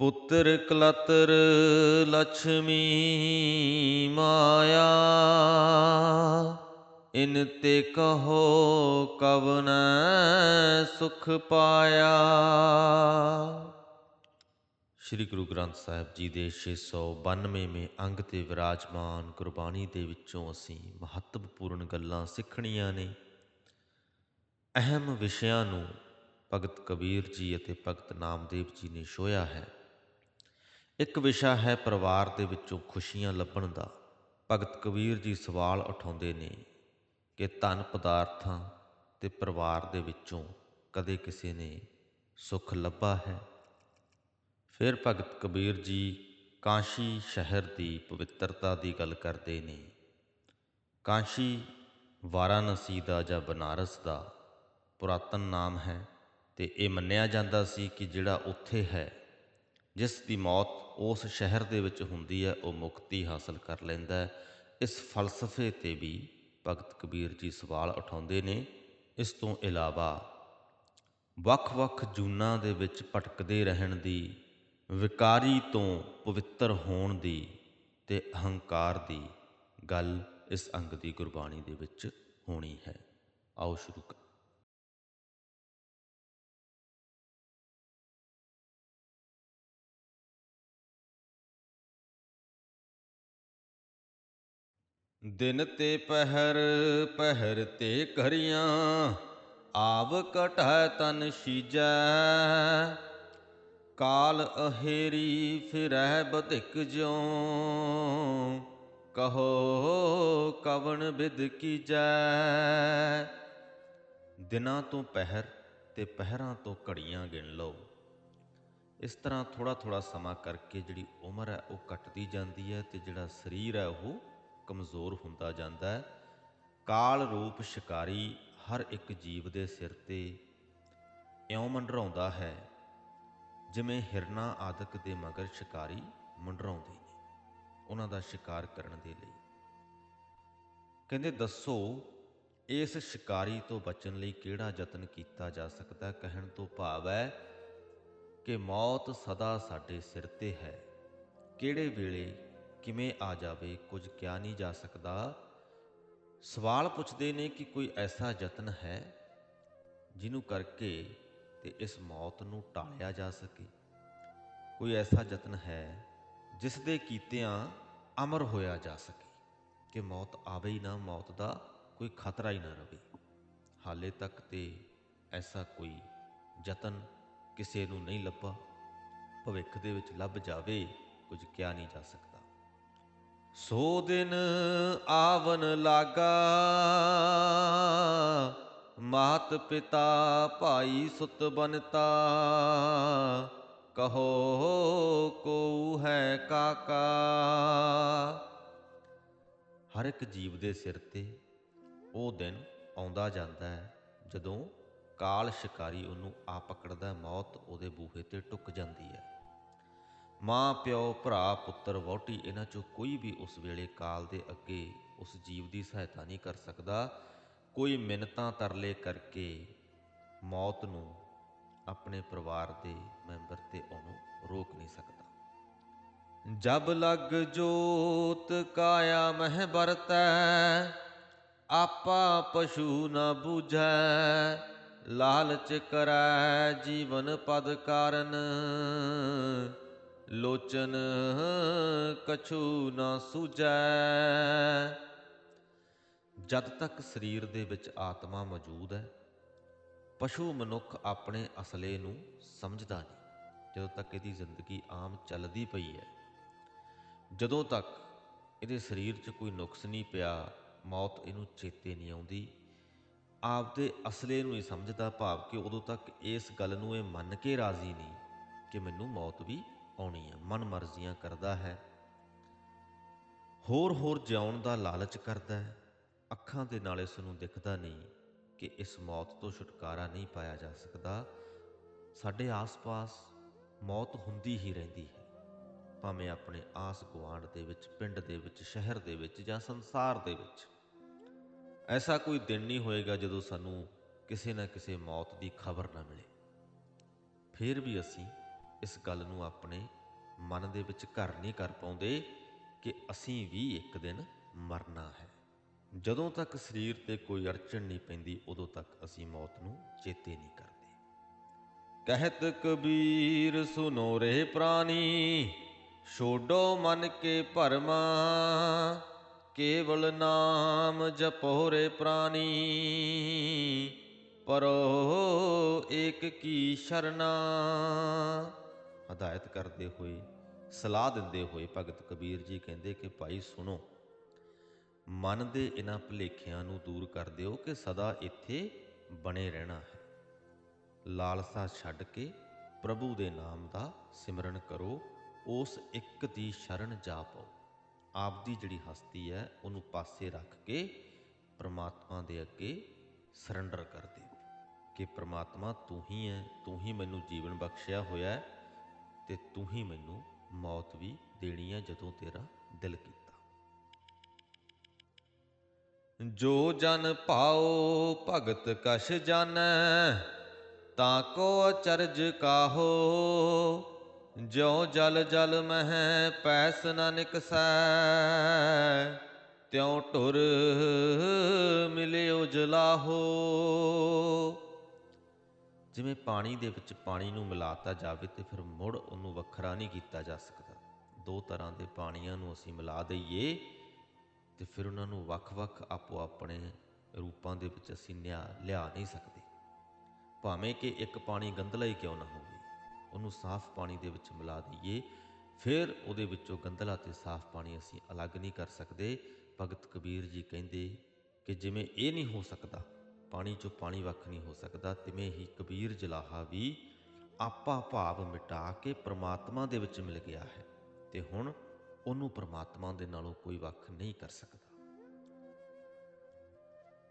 ਪੁੱਤਰ ਕਲਤਰ ਲక్ష్ਮੀ ਮਾਇਆ, ਇਨ ਤੇ ਕਹੋ ਕਵਨ ਸੁਖ ਪਾਇਆ। ਸ੍ਰੀ ਗੁਰੂ ਗ੍ਰੰਥ ਸਾਹਿਬ ਜੀ ਦੇ 692ਵੇਂ ਅੰਗ ਤੇ ਵਿਰਾਜਮਾਨ ਗੁਰਬਾਣੀ ਦੇ ਵਿੱਚੋਂ ਅਸੀਂ ਮਹੱਤਵਪੂਰਨ ਗੱਲਾਂ ਸਿੱਖਣੀਆਂ ਨੇ। ਅਹਿਮ ਵਿਸ਼ਿਆਂ ਨੂੰ ਭਗਤ ਕਬੀਰ ਜੀ ਅਤੇ ਭਗਤ ਨਾਮਦੇਵ ਜੀ ਨੇ ਛੋਇਆ ਹੈ। ਇੱਕ ਵਿਸ਼ਾ ਹੈ ਪਰਿਵਾਰ ਦੇ ਵਿੱਚੋਂ ਖੁਸ਼ੀਆਂ ਲੱਭਣ ਦਾ। ਭਗਤ ਕਬੀਰ ਜੀ ਸਵਾਲ ਉਠਾਉਂਦੇ ਨੇ ਕਿ ਧਨ ਪਦਾਰਥਾਂ ਤੇ ਪਰਿਵਾਰ ਦੇ ਵਿੱਚੋਂ ਕਦੇ ਕਿਸੇ ਨੇ ਸੁੱਖ ਲੱਭਾ ਹੈ? ਫਿਰ ਭਗਤ ਕਬੀਰ ਜੀ ਕਾਂਸ਼ੀ ਸ਼ਹਿਰ ਦੀ ਪਵਿੱਤਰਤਾ ਦੀ ਗੱਲ ਕਰਦੇ ਨੇ। ਕਾਂਸ਼ੀ ਵਾਰਾਣਸੀ ਦਾ ਜਾਂ ਬਨਾਰਸ ਦਾ ਪੁਰਾਤਨ ਨਾਮ ਹੈ ਤੇ ਇਹ ਮੰਨਿਆ ਜਾਂਦਾ ਸੀ ਕਿ ਜਿਹੜਾ ਉੱਥੇ ਹੈ ਜਿਸ ਦੀ ਮੌਤ ਉਸ ਸ਼ਹਿਰ ਦੇ ਵਿੱਚ ਹੁੰਦੀ ਹੈ, ਉਹ ਮੁਕਤੀ ਹਾਸਲ ਕਰ ਲੈਂਦਾ ਇਸ ਫਲਸਫੇ ਤੇ ਵੀ ਭਗਤ ਕਬੀਰ ਜੀ ਸਵਾਲ ਉਠਾਉਂਦੇ ਨੇ। ਇਸ ਤੋਂ ਇਲਾਵਾ ਵੱਖ-ਵੱਖ ਜੂਨਾਂ ਦੇ ਵਿੱਚ ਭਟਕਦੇ ਰਹਿਣ ਦੀ, ਵਿਕਾਰੀ ਤੋਂ ਪਵਿੱਤਰ ਹੋਣ ਦੀ ਤੇ ਅਹੰਕਾਰ ਦੀ ਗੱਲ ਇਸ ਅੰਗ ਦੀ ਗੁਰਬਾਣੀ ਦੇ ਵਿੱਚ ਹੋਣੀ ਹੈ। ਆਓ ਸ਼ੁਰੂ ਕਰ ਦਿਨ ਤੇ ਪਹਿਰ ਪਹਿਰ ਤੇ ਕਰੀਆਂ, ਆਵ ਕਟੈ ਤਨ ਸੀਜੈ। ਕਾਲ ਅਹੇਰੀ ਫਿਰੈ ਬਧਿਕ ਜਿਉ, ਕਹੋ ਕਵਣ ਵਿਦ ਕੀਜੈ। ਦਿਨਾਂ ਤੋਂ ਪਹਿਰ ਤੇ ਪਹਿਰਾਂ ਤੋਂ ਘੜੀਆਂ ਗਿਣ ਲਓ। ਇਸ ਤਰ੍ਹਾਂ ਥੋੜਾ ਥੋੜਾ ਸਮਾਂ ਕਰਕੇ ਜਿਹੜੀ ਉਮਰ ਹੈ ਉਹ ਘਟਦੀ ਜਾਂਦੀ ਹੈ ਤੇ ਜਿਹੜਾ ਸਰੀਰ ਹੈ ਉਹ ਕਮਜ਼ੋਰ ਹੁੰਦਾ ਜਾਂਦਾ ਹੈ। ਕਾਲ ਰੂਪ ਸ਼ਿਕਾਰੀ ਹਰ ਇੱਕ ਜੀਵ ਦੇ ਸਿਰ ਤੇ ਇਉਂ ਮੰਡਰਾਉਂਦਾ ਹੈ, ਜਿਵੇਂ ਹਿਰਨਾ ਆਦਿਕ ਦੇ ਮਗਰ ਸ਼ਿਕਾਰੀ ਮੰਡਰਾਉਂਦੇ ਨੇ, ਉਹਨਾਂ ਦਾ ਸ਼ਿਕਾਰ ਕਰਨ ਦੇ ਲਈ। ਕਹਿੰਦੇ, ਦੱਸੋ, ਇਸ ਸ਼ਿਕਾਰੀ ਤੋਂ ਬਚਣ ਲਈ ਕਿਹੜਾ ਯਤਨ ਕੀਤਾ ਜਾ ਸਕਦਾ? ਕਹਿਣ ਤੋਂ ਭਾਵ ਹੈ ਕਿ ਮੌਤ ਸਦਾ ਸਾਡੇ ਸਿਰ ਤੇ ਹੈ। ਕਿਹੜੇ ਵੇਲੇ ਕਿਵੇਂ ਆ ਜਾਵੇ, ਕੁਝ ਕਿਹਾ ਨਹੀਂ ਜਾ ਸਕਦਾ। ਸਵਾਲ ਪੁੱਛਦੇ ਨੇ ਕਿ ਕੋਈ ਐਸਾ ਯਤਨ ਹੈ ਜਿਹਨੂੰ ਕਰਕੇ ਤੇ ਇਸ ਮੌਤ ਨੂੰ ਟਾਲਿਆ ਜਾ ਸਕੇ। ਕੋਈ ਐਸਾ ਯਤਨ ਹੈ ਜਿਸ ਦੇ ਕੀਤਿਆਂ ਅਮਰ ਹੋਇਆ ਜਾ ਸਕੇ ਕਿ ਮੌਤ ਆਵੇ ਹੀ ਨਾ, ਮੌਤ ਦਾ ਕੋਈ ਖਤਰਾ ਹੀ ਨਾ ਰਵੇ। ਹਾਲੇ ਤੱਕ ਤੇ ਐਸਾ ਕੋਈ ਯਤਨ ਕਿਸੇ ਨੂੰ ਨਹੀਂ ਲੱਭਾ। ਭਵਿੱਖ ਦੇ ਵਿੱਚ ਲੱਭ ਜਾਵੇ, ਕੁਝ ਕਿਹਾ ਨਹੀਂ ਜਾ ਸਕਦਾ। ਸੋ ਦਿਨ ਆਵਨ ਲਾਗਾ, ਮਾਤ ਪਿਤਾ ਭਾਈ ਸੁਤ ਬਨਤਾ, ਕਹੋ ਕੋ ਹੈ ਕਾਕਾ। ਹਰ ਇੱਕ ਜੀਵ ਦੇ ਸਿਰ ਤੇ ਉਹ ਦਿਨ ਆਉਂਦਾ ਜਾਂਦਾ ਹੈ, ਜਦੋਂ ਕਾਲ ਸ਼ਿਕਾਰੀ ਉਹਨੂੰ ਆ ਪਕੜਦਾ ਮੌਤ ਉਹਦੇ ਬੂਹੇ ਤੇ ਟੁੱਕ ਜਾਂਦੀ ਹੈ। ਮਾਂ, ਪਿਓ, ਭਰਾ, ਪੁੱਤਰ, ਵਹੁਟੀ, ਇਹਨਾਂ ਚੋਂ ਕੋਈ ਵੀ ਉਸ ਵੇਲੇ ਕਾਲ ਦੇ ਅੱਗੇ ਉਸ ਜੀਵ ਦੀ ਸਹਾਇਤਾ ਨਹੀਂ ਕਰ ਸਕਦਾ। ਕੋਈ ਮਿੰਨਤਾਂ ਤਰਲੇ ਕਰਕੇ ਮੌਤ ਨੂੰ ਆਪਣੇ ਪਰਿਵਾਰ ਦੇ ਮੈਂਬਰ ਤੇ ਉਹਨੂੰ ਰੋਕ ਨਹੀਂ ਸਕਦਾ। ਜਬ ਲਗ ਜੋਤ ਕਾਇਆ ਮਹਿ ਬਰਤੈ ਆਪਾ ਪਸ਼ੂ ਨ ਬੂਝੈ, ਲਾਲਚ ਕਰੈ ਜੀਵਨ ਪਦ ਕਾਰਨ। ਲੋਚਨ ਕਛੂ ਨਾ ਸੁਜੈ ਜਦ ਤੱਕ ਸਰੀਰ ਦੇ ਵਿੱਚ ਆਤਮਾ ਮੌਜੂਦ ਹੈ, ਪਸ਼ੂ ਮਨੁੱਖ ਆਪਣੇ ਅਸਲੇ ਨੂੰ ਸਮਝਦਾ ਨਹੀਂ। ਜਦੋਂ ਤੱਕ ਇਹਦੀ ਜ਼ਿੰਦਗੀ ਆਮ ਚੱਲਦੀ ਪਈ ਹੈ, ਜਦੋਂ ਤੱਕ ਇਹਦੇ ਸਰੀਰ 'ਚ ਕੋਈ ਨੁਕਸ ਨਹੀਂ ਪਿਆ, ਮੌਤ ਇਹਨੂੰ ਚੇਤੇ ਨਹੀਂ ਆਉਂਦੀ, ਆਪਦੇ ਅਸਲੇ ਨੂੰ ਹੀ ਸਮਝਦਾ ਭਾਵ ਕਿ ਉਦੋਂ ਤੱਕ ਇਸ ਗੱਲ ਨੂੰ ਇਹ ਮੰਨ ਕੇ ਰਾਜ਼ੀ ਨਹੀਂ ਕਿ ਮੈਨੂੰ ਮੌਤ ਵੀ ਆਉਣੀ ਹੈ ਮਨ ਮਰਜ਼ੀਆਂ ਕਰਦਾ ਹੈ। ਹੋਰ ਹੋਰ ਜਿਉਣ ਦਾ ਲਾਲਚ ਕਰਦਾ ਹੈ। ਅੱਖਾਂ ਦੇ ਨਾਲ ਇਸ ਨੂੰ ਦਿਖਦਾ ਨਹੀਂ ਕਿ ਇਸ ਮੌਤ ਤੋਂ ਛੁਟਕਾਰਾ ਨਹੀਂ ਪਾਇਆ ਜਾ ਸਕਦਾ। ਸਾਡੇ ਆਸ-ਪਾਸ ਮੌਤ ਹੁੰਦੀ ਹੀ ਰਹਿੰਦੀ ਹੈ। ਭਾਵੇਂ ਆਪਣੇ ਆਸ ਗੁਆਂਢ ਦੇ ਵਿੱਚ, ਪਿੰਡ ਦੇ ਵਿੱਚ, ਸ਼ਹਿਰ ਦੇ ਵਿੱਚ ਜਾਂ ਸੰਸਾਰ ਦੇ ਵਿੱਚ। ਐਸਾ ਕੋਈ ਦਿਨ ਨਹੀਂ ਹੋਏਗਾ ਜਦੋਂ ਸਾਨੂੰ ਕਿਸੇ ਨਾ ਕਿਸੇ ਮੌਤ ਦੀ ਖਬਰ ਨਾ ਮਿਲੇ। ਫਿਰ ਵੀ ਅਸੀਂ ਇਸ ਗੱਲ ਨੂੰ ਆਪਣੇ ਮਨ ਦੇ ਵਿੱਚ ਘਰ ਨਹੀਂ ਕਰ ਪਾਉਂਦੇ ਕਿ ਅਸੀਂ ਵੀ ਇੱਕ ਦਿਨ ਮਰਨਾ ਹੈ। ਜਦੋਂ ਤੱਕ ਸਰੀਰ ਤੇ ਕੋਈ ਅੜਚਣ ਨਹੀਂ ਪੈਂਦੀ, ਉਦੋਂ ਤੱਕ ਅਸੀਂ ਮੌਤ ਨੂੰ ਚੇਤੇ ਨਹੀਂ ਕਰਦੇ। ਕਹਿਤ ਕਬੀਰ, ਸੁਨੋ ਰੇ ਪ੍ਰਾਨੀ, ਛੋਡੋ ਮਨ ਕੇ ਭਰਮ, ਕੇਵਲ ਨਾਮ ਜਪੋ ਰੇ ਪ੍ਰਾਨੀ। ਪਰੋ ਏਕ ਕੀ ਸ਼ਰਨਾ ਹਦਾਇਤ ਕਰਦੇ ਹੋਏ, ਸਲਾਹ ਦਿੰਦੇ ਹੋਏ ਭਗਤ ਕਬੀਰ ਜੀ ਕਹਿੰਦੇ ਕਿ ਭਾਈ ਸੁਣੋ, ਮਨ ਦੇ ਇਹਨਾਂ ਭੁਲੇਖਿਆਂ ਨੂੰ ਦੂਰ ਕਰ ਦਿਓ ਕਿ ਸਦਾ ਇੱਥੇ ਬਣੇ ਰਹਿਣਾ ਹੈ। ਲਾਲਸਾ ਛੱਡ ਕੇ ਪ੍ਰਭੂ ਦੇ ਨਾਮ ਦਾ ਸਿਮਰਨ ਕਰੋ, ਉਸ ਇੱਕ ਦੀ ਸ਼ਰਨ ਜਾ ਪਾਓ ਆਪ ਦੀ ਜਿਹੜੀ ਹਸਤੀ ਹੈ, ਉਹਨੂੰ ਪਾਸੇ ਰੱਖ ਕੇ ਪ੍ਰਮਾਤਮਾ ਦੇ ਅੱਗੇ ਸਰੈਂਡਰ ਕਰ ਦਿਓ। ਕਿ ਪ੍ਰਮਾਤਮਾ ਤੂੰ ਹੀ ਹੈ, ਤੂੰ ਹੀ ਮੈਨੂੰ ਜੀਵਨ ਬਖਸ਼ਿਆ ਹੋਇਆ ਹੈ ਤੇ ਤੂੰ ਹੀ ਮੈਨੂੰ ਮੌਤ ਵੀ ਦੇਣੀ ਹੈ ਜਦੋਂ ਤੇਰਾ ਦਿਲ ਕੀਤਾ। ਜੋ ਜਨ ਪਾਓ ਭਗਤ ਕਛ ਜਾਣੈ ਤਾਂ ਕੋ ਅਚਰਜ ਕਾਹੋ। ਜਿਉ ਜਲ ਜਲ ਮਹਿ ਪੈਸ ਨ ਨਿਕਸੈ, ਤਿਉ ਢੁਰ ਮਿਲਿਓ ਜਲਾਹੋ। ਜਿਵੇਂ ਪਾਣੀ ਦੇ ਵਿੱਚ ਪਾਣੀ ਨੂੰ ਮਿਲਾਤਾ ਜਾਵੇ ਤੇ ਫਿਰ ਮੁੜ ਉਹਨੂੰ ਵੱਖਰਾ ਨਹੀਂ ਕੀਤਾ ਜਾ ਸਕਦਾ। ਦੋ ਤਰ੍ਹਾਂ ਦੇ ਪਾਣੀਆਂ ਨੂੰ ਅਸੀਂ ਮਿਲਾ ਦਈਏ ਤੇ ਫਿਰ ਉਹਨਾਂ ਨੂੰ ਵੱਖ-ਵੱਖ ਆਪੋ ਆਪਣੇ ਰੂਪਾਂ ਦੇ ਵਿੱਚ ਅਸੀਂ ਨਿਆ, ਲਿਆ ਨਹੀਂ ਸਕਦੇ। ਭਾਵੇਂ ਕਿ ਇੱਕ ਪਾਣੀ ਗੰਧਲਾ ਹੀ ਕਿਉਂ ਨਾ ਹੋਵੇ, ਉਹਨੂੰ ਸਾਫ਼ ਪਾਣੀ ਦੇ ਵਿੱਚ ਮਿਲਾ ਦਈਏ, ਫਿਰ ਉਹਦੇ ਵਿੱਚੋਂ ਗੰਧਲਾ ਤੇ ਸਾਫ਼ ਪਾਣੀ ਅਸੀਂ ਅਲੱਗ ਨਹੀਂ ਕਰ ਸਕਦੇ। ਭਗਤ ਕਬੀਰ ਜੀ ਕਹਿੰਦੇ ਕਿ ਜਿਵੇਂ ਇਹ ਨਹੀਂ ਹੋ ਸਕਦਾ ਪਾਣੀ ਚੋਂ ਪਾਣੀ ਵੱਖ ਨਹੀਂ ਹੋ ਸਕਦਾ, ਤਿਵੇਂ ਹੀ ਕਬੀਰ ਜਲਾਹਾ ਵੀ ਆਪਾ ਭਾਵ ਮਿਟਾ ਕੇ ਪ੍ਰਮਾਤਮਾ ਦੇ ਵਿੱਚ ਮਿਲ ਗਿਆ ਹੈ ਤੇ ਹੁਣ ਉਹਨੂੰ ਪ੍ਰਮਾਤਮਾ ਦੇ ਨਾਲੋਂ ਕੋਈ ਵੱਖ ਨਹੀਂ ਕਰ ਸਕਦਾ।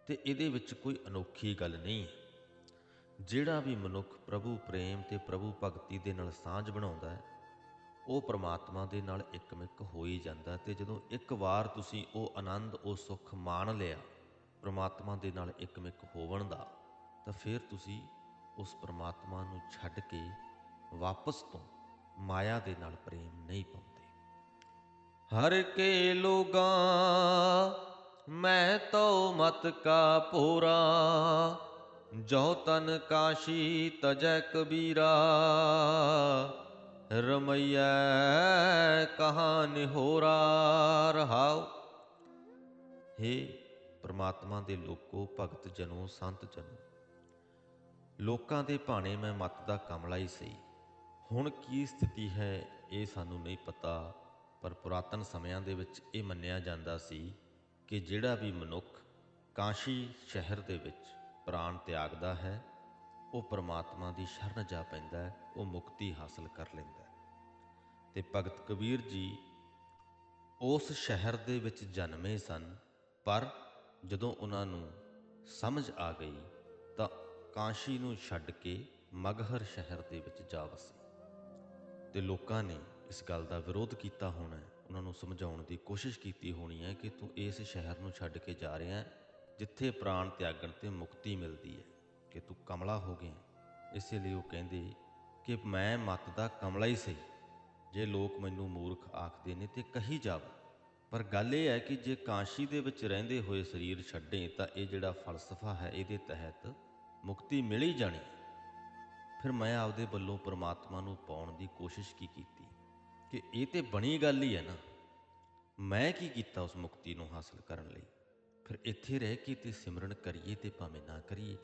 ਤੇ ਇਹਦੇ ਵਿੱਚ ਕੋਈ ਅਨੋਖੀ ਗੱਲ ਨਹੀਂ ਹੈ। ਜਿਹੜਾ ਵੀ ਮਨੁੱਖ ਪ੍ਰਭੂ ਪ੍ਰੇਮ ਤੇ ਪ੍ਰਭੂ ਭਗਤੀ ਦੇ ਨਾਲ ਸਾਂਝ ਬਣਾਉਂਦਾ ਹੈ, ਉਹ ਪ੍ਰਮਾਤਮਾ ਦੇ ਨਾਲ ਇੱਕਮਿਕ ਹੋ ਹੀ ਜਾਂਦਾ ਤੇ ਜਦੋਂ ਇੱਕ ਵਾਰ ਤੁਸੀਂ ਉਹ ਆਨੰਦ, ਉਹ ਸੁੱਖ ਮਾਣ ਲਿਆ ਪ੍ਰਮਾਤਮਾ ਦੇ ਨਾਲ ਇੱਕਮਿਕ ਹੋਵਣ ਦਾ, ਤਾਂ ਫਿਰ ਤੁਸੀਂ ਉਸ ਪ੍ਰਮਾਤਮਾ ਨੂੰ ਛੱਡ ਕੇ ਵਾਪਸ ਤੋਂ ਮਾਇਆ ਦੇ ਨਾਲ ਪ੍ਰੇਮ ਨਹੀਂ ਪਾਉਂਦੇ। ਹਰ ਕੇ ਲੋਗਾ, ਮੈਂ ਤੋ ਮਤ ਕਾ ਪੂਰਾ, ਜੋ ਤਨ ਕਾਸ਼ੀ ਤਜੈ ਕਬੀਰਾ। ਰਮਈਐ ਕਹਾਂ ਨਿਹੋਰਾ ਰਹਾਉ। ਹੇ ਪ੍ਰਮਾਤਮਾ ਦੇ ਲੋਕੋ ਭਗਤ ਜਨੋ, ਸੰਤ ਜਨੋ। ਲੋਕਾਂ ਦੇ ਭਾਣੇ ਮੈਂ ਮਤ ਦਾ ਕਮਲਾ ਹੀ ਸਹੀ। ਹੁਣ ਕੀ ਸਥਿਤੀ ਹੈ ਇਹ ਸਾਨੂੰ ਨਹੀਂ ਪਤਾ, ਪਰ ਪੁਰਾਤਨ ਸਮਿਆਂ ਦੇ ਵਿੱਚ ਇਹ ਮੰਨਿਆ ਜਾਂਦਾ ਸੀ ਕਿ ਜਿਹੜਾ ਵੀ ਮਨੁੱਖ ਕਾਸ਼ੀ ਸ਼ਹਿਰ ਦੇ ਵਿੱਚ ਪ੍ਰਾਣ ਤਿਆਗਦਾ ਹੈ, ਉਹ ਪ੍ਰਮਾਤਮਾ ਦੀ ਸ਼ਰਨ ਜਾ ਪੈਂਦਾ ਹੈ, ਉਹ ਮੁਕਤੀ ਹਾਸਲ ਕਰ ਲੈਂਦਾ ਹੈ। ਤੇ ਭਗਤ ਕਬੀਰ ਜੀ ਉਸ ਸ਼ਹਿਰ ਦੇ ਵਿੱਚ ਜਨਮੇ ਸਨ, ਪਰ ਜਦੋਂ ਉਹਨਾਂ ਨੂੰ ਸਮਝ ਆ ਗਈ ਤਾਂ ਕਾਸ਼ੀ ਨੂੰ ਛੱਡ ਕੇ ਮਗਹਰ ਸ਼ਹਿਰ ਦੇ ਵਿੱਚ ਜਾ ਵਸੇ। ਤੇ ਲੋਕਾਂ ਨੇ ਇਸ ਗੱਲ ਦਾ ਵਿਰੋਧ ਕੀਤਾ ਹੋਣਾ ਉਹਨਾਂ ਨੂੰ ਸਮਝਾਉਣ ਦੀ ਕੋਸ਼ਿਸ਼ ਕੀਤੀ ਹੋਣੀ ਹੈ ਕਿ ਤੂੰ ਇਸ ਸ਼ਹਿਰ ਨੂੰ ਛੱਡ ਕੇ ਜਾ ਰਿਹਾ ਹੈ, ਜਿੱਥੇ ਪ੍ਰਾਣ ਤਿਆਗਣ ਤੇ ਮੁਕਤੀ ਮਿਲਦੀ ਹੈ। ਕਿ ਤੂੰ ਕਮਲਾ ਹੋ ਗਿਆ ਇਸੇ ਲਈ ਉਹ ਕਹਿੰਦੇ ਕਿ ਮੈਂ ਮਤ ਦਾ ਕਮਲਾ ਹੀ ਸਹੀ। ਜੇ ਲੋਕ ਮੈਨੂੰ ਮੂਰਖ ਆਖਦੇ ਨੇ ਤੇ ਕਹੀ ਜਾਵੇ। ਪਰ ਗੱਲ ਇਹ ਹੈ ਕਿ ਜੇ ਕਾਂਸ਼ੀ ਦੇ ਵਿੱਚ ਰਹਿੰਦੇ ਹੋਏ ਸਰੀਰ ਛੱਡੇ, ਤਾਂ ਇਹ ਜਿਹੜਾ ਫਲਸਫਾ ਹੈ, ਇਹਦੇ ਤਹਿਤ ਮੁਕਤੀ ਮਿਲ ਹੀ ਜਾਣੀ। ਫਿਰ ਮੈਂ ਆਪਦੇ ਵੱਲੋਂ ਪ੍ਰਮਾਤਮਾ ਨੂੰ ਪਾਉਣ ਦੀ ਕੋਸ਼ਿਸ਼ ਕੀ ਕੀਤੀ? ਕਿ ਇਹ ਤੇ ਬਣੀ ਗੱਲ ਹੀ ਹੈ ਨਾ। ਮੈਂ ਕੀ ਕੀਤਾ ਉਸ ਮੁਕਤੀ ਨੂੰ ਹਾਸਲ ਕਰਨ ਲਈ? ਫਿਰ ਇੱਥੇ ਰਹਿ ਕੇ ਤੇ ਸਿਮਰਨ ਕਰੀਏ ਤੇ ਭਾਵੇਂ ਨਾ ਕਰੀਏ।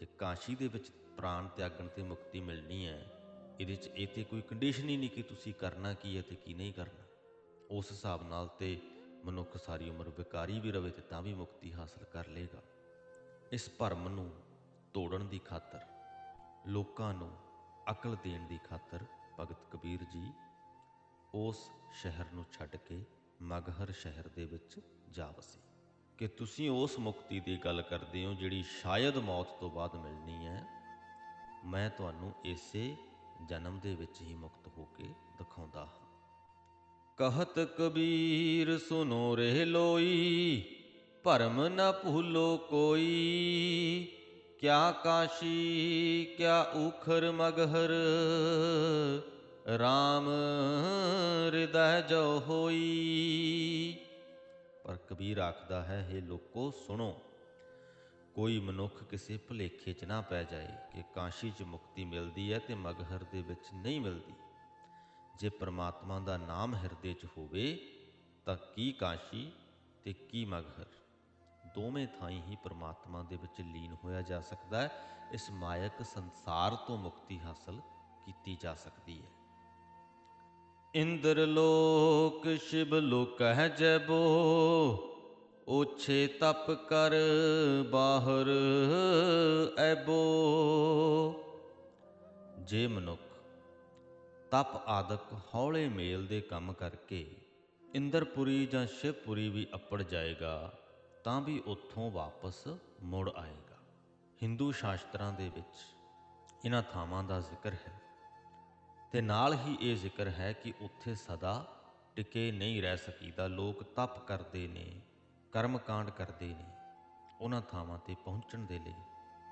ਜੇ ਕਾਸ਼ੀ ਦੇ ਵਿੱਚ ਪ੍ਰਾਣ ਤਿਆਗਣ ਤੇ ਮੁਕਤੀ ਮਿਲਣੀ ਹੈ, ਇਹਦੇ 'ਚ ਇਹ ਤੇ ਕੋਈ ਕੰਡੀਸ਼ਨ ਹੀ ਨਹੀਂ ਕਿ ਤੁਸੀਂ ਕਰਨਾ ਕੀ ਹੈ ਤੇ ਕੀ ਨਹੀਂ ਕਰਨਾ। ਉਸ ਹਿਸਾਬ ਨਾਲ ਤੇ ਮਨੁੱਖ ਸਾਰੀ ਉਮਰ ਵਿਕਾਰੀ ਵੀ ਰਵੇ ਤੇ ਤਾਂ ਵੀ ਮੁਕਤੀ ਹਾਸਲ ਕਰ ਲੇਗਾ ਇਸ ਭਰਮ ਨੂੰ ਤੋੜਨ ਦੀ ਖਾਤਰ, ਲੋਕਾਂ ਨੂੰ ਅਕਲ ਦੇਣ ਦੀ ਖਾਤਰ ਭਗਤ ਕਬੀਰ ਜੀ ਉਸ ਸ਼ਹਿਰ ਨੂੰ ਛੱਡ ਕੇ ਮਗਹਰ ਸ਼ਹਿਰ ਦੇ ਵਿੱਚ ਜਾ ਵਸੇ। ਕਿ ਤੁਸੀਂ ਉਸ ਮੁਕਤੀ ਦੀ ਗੱਲ ਕਰਦੇ ਹੋ ਜਿਹੜੀ ਸ਼ਾਇਦ ਮੌਤ ਤੋਂ ਬਾਅਦ ਮਿਲਣੀ ਹੈ, ਮੈਂ ਤੁਹਾਨੂੰ ਇਸੇ ਜਨਮ ਦੇ ਵਿੱਚ ਹੀ ਮੁਕਤ ਹੋ ਕੇ ਦਿਖਾਉਂਦਾ ਹਾਂ। ਕਹਤ ਕਬੀਰ ਸੁਨੋ ਰਹਿ ਲੋਈ, ਭਰਮ ਨ ਭੂਲੋ ਕੋਈ। ਕਿਆ ਕਾਸ਼ੀ, ਕਿਆ ਊਖਰ ਮਗਹਰ RAM ਹਿਰਦੈ ਜੋ ਹੋਈ। ਪਰ ਕਬੀਰ ਆਖਦਾ ਹੈ हे ਲੋਕੋ, ਸੁਣੋ। ਕੋਈ ਮਨੁੱਖ ਕਿਸੇ ਭੁਲੇਖੇ 'ਚ ਨਾ ਪੈ ਜਾਏ ਕਿ ਕਾਸ਼ੀ 'ਚ ਮੁਕਤੀ ਮਿਲਦੀ ਹੈ ਤੇ ਮਗਹਰ ਦੇ ਵਿੱਚ ਨਹੀਂ ਮਿਲਦੀ। ਜੇ ਪ੍ਰਮਾਤਮਾ ਦਾ ਨਾਮ ਹਿਰਦੇ 'ਚ ਹੋਵੇ, ਤਾਂ ਕੀ ਕਾਸ਼ੀ ਤੇ ਕੀ ਮਗਹਰ? ਦੋਵੇਂ ਥਾਈਂ ਹੀ ਪ੍ਰਮਾਤਮਾ ਦੇ ਵਿੱਚ ਲੀਨ ਹੋਇਆ ਜਾ ਸਕਦਾ ਹੈ। ਇਸ ਮਾਇਕ ਸੰਸਾਰ ਤੋਂ ਮੁਕਤੀ ਹਾਸਲ ਕੀਤੀ ਜਾ ਸਕਦੀ ਹੈ। ਇੰਦਰ ਲੋਕ ਸ਼ਿਵ ਲੋਕ ਹੈ ਜੈਬੋ, ਓਛੇ ਤਪ ਕਰ ਬਾਹਰ ਐਬੋ। ਜੇ ਮਨੁੱਖ ਤਪ ਆਦਿਕ ਹੌਲੇ ਮੇਲ ਦੇ ਕੰਮ ਕਰਕੇ ਇੰਦਰਪੁਰੀ ਜਾਂ ਸ਼ਿਵਪੁਰੀ ਵੀ ਅੱਪੜ ਜਾਏਗਾ, ਤਾਂ ਵੀ ਉੱਥੋਂ ਵਾਪਸ ਮੁੜ ਆਏਗਾ। ਹਿੰਦੂ ਸ਼ਾਸਤਰਾਂ ਦੇ ਵਿੱਚ ਇਹਨਾਂ ਥਾਵਾਂ ਦਾ ਜ਼ਿਕਰ ਹੈ। ਤੇ ਨਾਲ ਹੀ ਇਹ ਜ਼ਿਕਰ ਹੈ ਕਿ ਉੱਥੇ ਸਦਾ ਟਿਕੇ ਨਹੀਂ ਰਹਿ ਸਕੀਦਾ, ਲੋਕ ਤਪ ਕਰਦੇ ਨੇ ਕਰਮ ਕਾਂਡ ਕਰਦੇ ਨੇ, ਉਹਨਾਂ ਥਾਵਾਂ ਤੇ ਪਹੁੰਚਣ ਦੇ ਲਈ।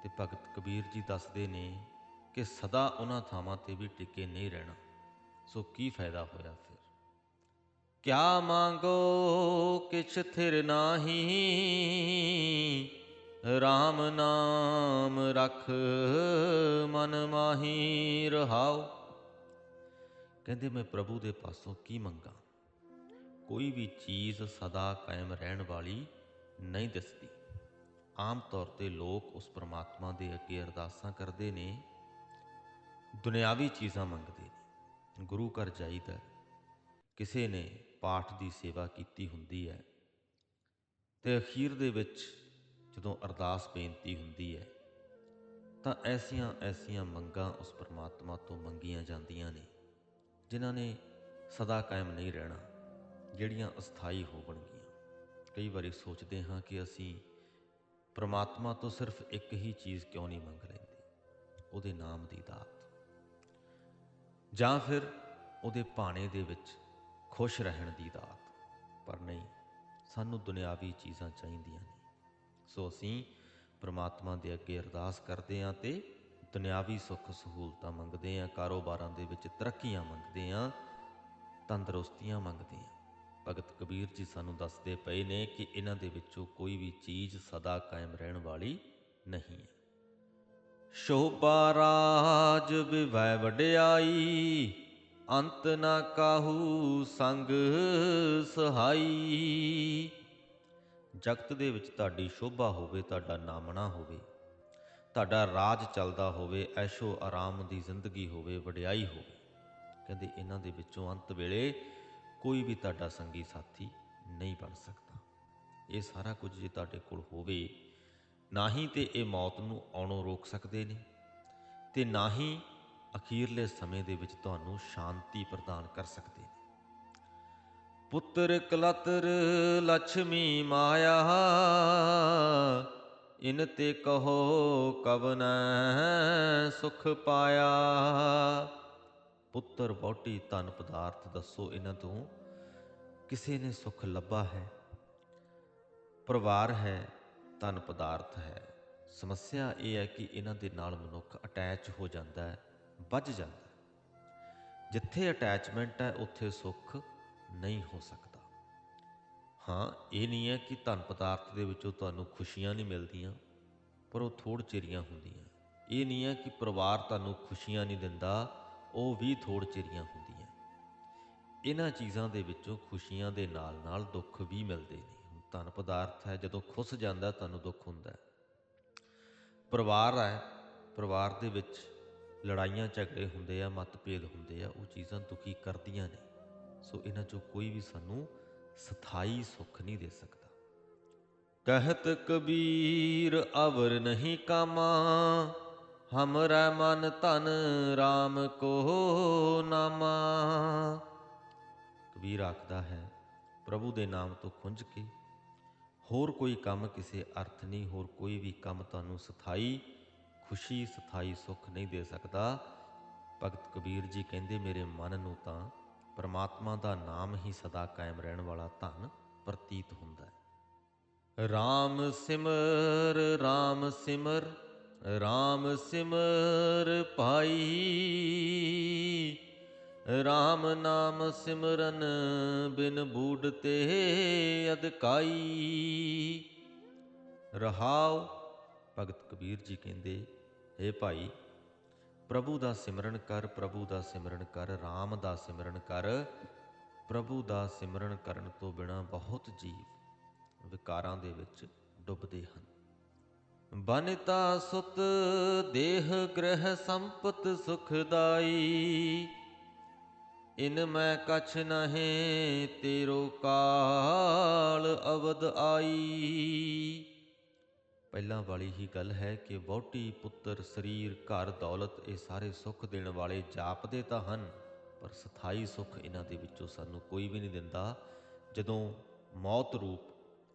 ਤੇ ਭਗਤ ਕਬੀਰ ਜੀ ਦੱਸਦੇ ਨੇ ਕਿ ਸਦਾ ਉਹਨਾਂ ਥਾਵਾਂ ਤੇ ਵੀ ਟਿਕੇ ਨਹੀਂ ਰਹਿਣਾ। ਸੋ ਕੀ ਫਾਇਦਾ ਹੋਇਆ ਫਿਰ? ਕਿਆ ਮੰਗੋ ਕਿਛ ਥਿਰ ਨਾਹੀ? RAM ਨਾਮ ਰਖ ਮਨ ਮਾਹੀ ਰਹਾਓ ਕਹਿੰਦੇ ਮੈਂ ਪ੍ਰਭੂ ਦੇ ਪਾਸੋਂ ਕੀ ਮੰਗਾ? ਕੋਈ ਵੀ ਚੀਜ਼ ਸਦਾ ਕਾਇਮ ਰਹਿਣ ਵਾਲੀ ਨਹੀਂ ਦਿਸਦੀ। ਆਮ ਤੌਰ ਤੇ ਲੋਕ ਉਸ ਪ੍ਰਮਾਤਮਾ ਦੇ ਅੱਗੇ ਅਰਦਾਸਾਂ ਕਰਦੇ ਨੇ, ਦੁਨਿਆਵੀ ਚੀਜ਼ਾਂ ਮੰਗਦੇ ਨੇ। ਗੁਰੂ ਘਰ ਜਾਈਦਾ ਕਿਸੇ ਨੇ ਪਾਠ ਦੀ ਸੇਵਾ ਕੀਤੀ ਹੁੰਦੀ ਹੈ ਤੇ ਅਖੀਰ ਦੇ ਵਿੱਚ ਜਦੋਂ ਅਰਦਾਸ ਬੇਨਤੀ ਹੁੰਦੀ ਹੈ, ਤਾਂ ਐਸੀਆਂ ਐਸੀਆਂ ਮੰਗਾਂ ਉਸ ਪਰਮਾਤਮਾ ਤੋਂ ਮੰਗੀਆਂ ਜਾਂਦੀਆਂ ਨੇ, ਜਿਨ੍ਹਾਂ ਨੇ ਸਦਾ ਕਾਇਮ ਨਹੀਂ ਰਹਿਣਾ, ਜਿਹੜੀਆਂ ਅਸਥਾਈ ਹੋਵਣਗੀਆਂ। ਕਈ ਵਾਰੀ ਸੋਚਦੇ ਹਾਂ ਕਿ ਅਸੀਂ ਪਰਮਾਤਮਾ ਤੋਂ ਸਿਰਫ ਇੱਕ ਹੀ ਚੀਜ਼ ਕਿਉਂ ਨਹੀਂ ਮੰਗ ਲੈਂਦੇ? ਉਹਦੇ ਨਾਮ ਦੀ ਦਾਤ। ਜਾਂ ਫਿਰ ਉਹਦੇ ਭਾਣੇ ਦੇ ਵਿੱਚ ਖੁਸ਼ ਰਹਿਣ ਦੀ ਦਾਤ ਪਰ ਨਹੀਂ, ਸਾਨੂੰ ਦੁਨਿਆਵੀ ਚੀਜ਼ਾਂ ਚਾਹੀਦੀਆਂ ਨੇ। ਸੋ ਅਸੀਂ ਪ੍ਰਮਾਤਮਾ ਦੇ ਅੱਗੇ ਅਰਦਾਸ ਕਰਦੇ ਹਾਂ ਤੇ ਦੁਨਿਆਵੀ ਸੁੱਖ ਸਹੂਲਤਾਂ ਮੰਗਦੇ ਹਾਂ, ਕਾਰੋਬਾਰਾਂ ਦੇ ਵਿੱਚ ਤਰੱਕੀਆਂ ਮੰਗਦੇ ਹਾਂ, ਤੰਦਰੁਸਤੀਆਂ ਮੰਗਦੇ ਹਾਂ। ਭਗਤ ਕਬੀਰ ਜੀ ਸਾਨੂੰ ਦੱਸਦੇ ਪਏ ਨੇ ਕਿ ਇਹਨਾਂ ਦੇ ਵਿੱਚੋਂ ਕੋਈ ਵੀ ਚੀਜ਼ ਸਦਾ ਕਾਇਮ ਰਹਿਣ ਵਾਲੀ ਨਹੀਂ ਹੈ। ਸ਼ੋਭਾ ਰਾਜ ਵਿਵੈ ਵਡਿਆਈ, ਅੰਤ ਨਾ ਕਾਹੂ ਸੰਗ ਸਹਾਈ। ਜਗਤ ਦੇ ਵਿੱਚ ਤੁਹਾਡੀ ਸ਼ੋਭਾ ਹੋਵੇ, ਤੁਹਾਡਾ ਨਾਮਣਾ ਹੋਵੇ, ਤੁਹਾਡਾ ਰਾਜ ਚੱਲਦਾ ਹੋਵੇ, ਐਸ਼ੋ ਆਰਾਮ ਦੀ ਜ਼ਿੰਦਗੀ ਹੋਵੇ, ਵਡਿਆਈ ਹੋਵੇ, ਕਹਿੰਦੇ ਇਹਨਾਂ ਦੇ ਵਿੱਚੋਂ ਅੰਤ ਵੇਲੇ ਕੋਈ ਵੀ ਤੁਹਾਡਾ ਸੰਗੀ ਸਾਥੀ ਨਹੀਂ ਬਣ ਸਕਦਾ। ਇਹ ਸਾਰਾ ਕੁਝ ਜੇ ਤੁਹਾਡੇ ਕੋਲ ਹੋਵੇ ਨਾ ਹੀ ਤੇ ਇਹ ਮੌਤ ਨੂੰ ਆਉਣੋਂ ਰੋਕ ਸਕਦੇ ਨੇ ਤੇ ਨਾ ਹੀ ਅਖੀਰਲੇ ਸਮੇਂ ਦੇ ਵਿੱਚ ਤੁਹਾਨੂੰ ਸ਼ਾਂਤੀ ਪ੍ਰਦਾਨ ਕਰ ਸਕਦੇ ਨੇ। ਪੁੱਤਰ ਕਲਤਰ ਲక్ష్ਮੀ ਮਾਇਆ, ਇਨ ਤੇ ਕਹੋ ਕਵਨ ਸੁਖ ਪਾਇਆ। ਪੁੱਤਰ ਬੋਟੀ ਧਨ ਪਦਾਰਥ ਦੱਸੋ ਇਹਨਾਂ ਤੋਂ, ਕਿਸੇ ਨੇ ਸੁਖ ਲੱਭਾ ਹੈ? ਪਰਿਵਾਰ ਹੈ ਧਨ ਪਦਾਰਥ ਹੈ। ਸਮੱਸਿਆ ਇਹ ਹੈ ਕਿ ਇਹਨਾਂ ਦੇ ਨਾਲ ਮਨੁੱਖ ਅਟੈਚ ਹੋ ਜਾਂਦਾ ਹੈ, ਵੱਜ ਜਾਂਦਾ ਹੈ। ਜਿੱਥੇ ਅਟੈਚਮੈਂਟ ਹੈ, ਉੱਥੇ ਸੁੱਖ ਨਹੀਂ ਹੋ ਸਕਦਾ। ਹਾਂ, ਇਹ ਨਹੀਂ ਹੈ ਕਿ ਧਨ ਪਦਾਰਥ ਦੇ ਵਿੱਚੋਂ ਤੁਹਾਨੂੰ ਖੁਸ਼ੀਆਂ ਨਹੀਂ ਮਿਲਦੀਆਂ, ਪਰ ਉਹ ਥੋੜ ਚਿਰੀਆਂ ਹੁੰਦੀਆਂ। ਇਹ ਨਹੀਂ ਹੈ ਕਿ ਪਰਿਵਾਰ ਤੁਹਾਨੂੰ ਖੁਸ਼ੀਆਂ ਨਹੀਂ ਦਿੰਦਾ, ਉਹ ਵੀ ਥੋੜ ਚਿਰੀਆਂ ਹੁੰਦੀਆਂ। ਇਹਨਾਂ ਚੀਜ਼ਾਂ ਦੇ ਵਿੱਚੋਂ ਖੁਸ਼ੀਆਂ ਦੇ ਨਾਲ-ਨਾਲ ਦੁੱਖ ਵੀ ਮਿਲਦੇ ਨੇ। ਧਨ ਪਦਾਰਥ ਹੈ, ਜਦੋਂ ਖੁੱਸ ਜਾਂਦਾ ਤੁਹਾਨੂੰ ਦੁੱਖ ਹੁੰਦਾ ਹੈ। ਪਰਿਵਾਰ ਹੈ, ਪਰਿਵਾਰ ਦੇ ਵਿੱਚ ਲੜਾਈਆਂ, ਝਗੜੇ ਹੁੰਦੇ ਆ, ਮਤਭੇਦ ਹੁੰਦੇ ਆ, ਉਹ ਚੀਜ਼ਾਂ ਦੁਖੀ ਕਰਦੀਆਂ ਨੇ। ਸੋ ਇਹਨਾਂ ਚੋਂ ਕੋਈ ਵੀ ਸਾਨੂੰ ਸਥਾਈ ਸੁੱਖ ਨਹੀਂ ਦੇ ਸਕਦਾ। ਕਹਿਤ ਕਬੀਰ, ਅਵਰ ਨਹੀਂ ਕਾਮਾ, ਹਮਰਾ ਮਨ ਧਨ RAM ਕੋ ਨਾਮਾ। ਕਬੀਰ ਆਖਦਾ ਹੈ, ਪ੍ਰਭੂ ਦੇ ਨਾਮ ਤੋਂ ਖੁੰਝ ਕੇ ਹੋਰ ਕੋਈ ਕੰਮ ਕਿਸੇ ਅਰਥ ਨਹੀਂ, ਹੋਰ ਕੋਈ ਵੀ ਕੰਮ ਤੁਹਾਨੂੰ ਸਥਾਈ ਖੁਸ਼ੀ, ਸਥਾਈ ਸੁੱਖ ਨਹੀਂ ਦੇ ਸਕਦਾ। ਭਗਤ ਕਬੀਰ ਜੀ ਕਹਿੰਦੇ, ਮੇਰੇ ਮਨ ਨੂੰ ਤਾਂ ਪਰਮਾਤਮਾ ਦਾ ਨਾਮ ਹੀ ਸਦਾ ਕਾਇਮ ਰਹਿਣ ਵਾਲਾ ਧਨ ਪ੍ਰਤੀਤ ਹੁੰਦਾ ਹੈ। RAM ਸਿਮਰ RAM ਸਿਮਰ RAM ਸਿਮਰ ਭਾਈ। RAM ਨਾਮ ਸਿਮਰਨ ਬਿਨ ਬੂਡਤੇ ਅਦਕਾਈ ਰਹਾਉ, ਭਗਤ ਕਬੀਰ ਜੀ ਕਹਿੰਦੇ ਏ ਭਾਈ, ਪ੍ਰਭੂ ਦਾ ਸਿਮਰਨ ਕਰ, ਪ੍ਰਭੂ ਦਾ ਸਿਮਰਨ ਕਰ RAM ਦਾ ਸਿਮਰਨ ਕਰ। ਪ੍ਰਭੂ ਦਾ ਸਿਮਰਨ ਕਰਨ ਤੋਂ ਬਿਨਾ ਬਹੁਤ ਜੀਵ ਵਿਕਾਰਾਂ ਦੇ ਵਿੱਚ ਡੁੱਬਦੇ ਹਨ। ਬਨਿਤਾ ਸੁਤ ਦੇਹ ਗ੍ਰਹਿ ਸੰਪਤ ਸੁਖਦਾਈ। ਇਨ ਮੈਂ ਕਛ ਨਹਿ, ਤੇਰੋ ਕਾਲ ਅਵਦ ਆਈ। ਪਹਿਲਾਂ ਵਾਲੀ ਹੀ ਗੱਲ ਹੈ ਕਿ ਵਹੁਟੀ, ਪੁੱਤਰ, ਸਰੀਰ, ਘਰ, ਦੌਲਤ, ਇਹ ਸਾਰੇ ਸੁੱਖ ਦੇਣ ਵਾਲੇ ਜਾਪਦੇ ਤਾਂ ਹਨ, ਪਰ ਸਥਾਈ ਸੁੱਖ ਇਹਨਾਂ ਦੇ ਵਿੱਚੋਂ ਸਾਨੂੰ ਕੋਈ ਵੀ ਨਹੀਂ ਦਿੰਦਾ। ਜਦੋਂ ਮੌਤ ਰੂਪ